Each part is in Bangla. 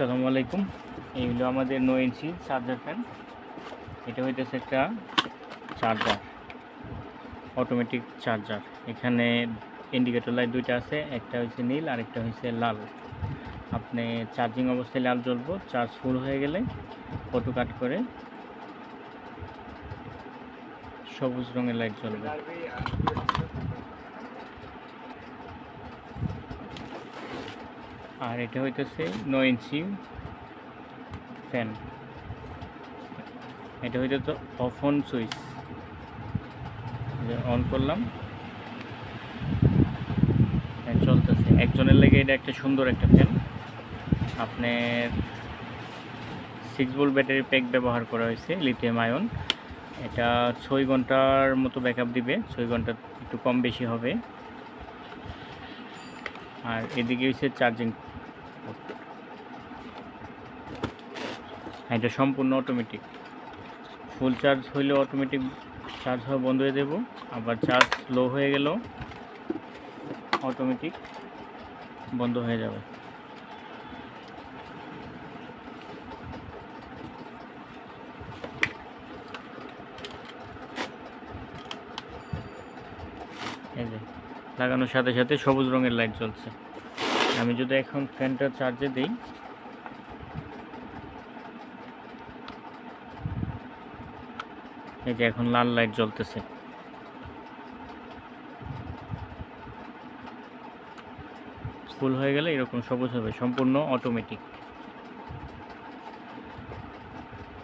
আসসালামু আলাইকুম। এই হলো আমাদের নো ইঞ্চি চার্জার ফ্যান। এটা হইতেছে একটা চার্জার অটোমেটিক চার্জার। এখানে ইন্ডিকেটর লাইট দুইটা আছে, একটা হচ্ছে নীল আর একটা হচ্ছে লাল। আপনি চার্জিং অবস্থায় লাল জ্বলবো চার্জ ফুল হয়ে গেলে ফটো কাট করে সবুজ রঙের লাইট জ্বলবে। আর এটা হইতেছে নয় ইঞ্চি ফ্যান এটা হইতে তো অফ অন সুইচ অন করলাম চলতেছে। একজনের লেগে এটা একটা সুন্দর একটা ফ্যান আপনার সিক্স ভোল্ট ব্যাটারি প্যাক ব্যবহার করা হয়েছে লিথিয়াম আয়ন এটা ছয় ঘণ্টার মতো ব্যাকআপ দিবে। ছয় ঘণ্টা একটু কম বেশি হবে। আর এদিকে হচ্ছে চার্জিং এটা সম্পূর্ণ অটোমেটিক ফুল চার্জ হইলে অটোমেটিক চার্জ হওয়া বন্ধ হয়ে দেব আবার চার্জ লো হয়ে গেল অটোমেটিক বন্ধ হয়ে যাবে। লাগানোর সাথে সাথে সবুজ রঙের লাইট জ্বলছে। আমি যদি এখন ফ্যানটা চার্জে দিই এই যে এখন লাল লাইট জ্বলতেছে। ফুল হয়ে গেলে এরকম সবুজ হবে, সম্পূর্ণ অটোমেটিক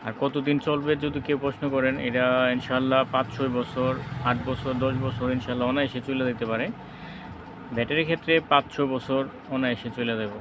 আর কতদিন চলবে যদি কেউ প্রশ্ন করেন এটা ইনশাল্লাহ পাঁচ ছয় বছর, আট বছর, দশ বছর ইনশাল্লাহ অনায়াসে চলে যেতে পারে। ব্যাটারির ক্ষেত্রে পাঁচ ছ বছর অনায়াসে চলে দেবো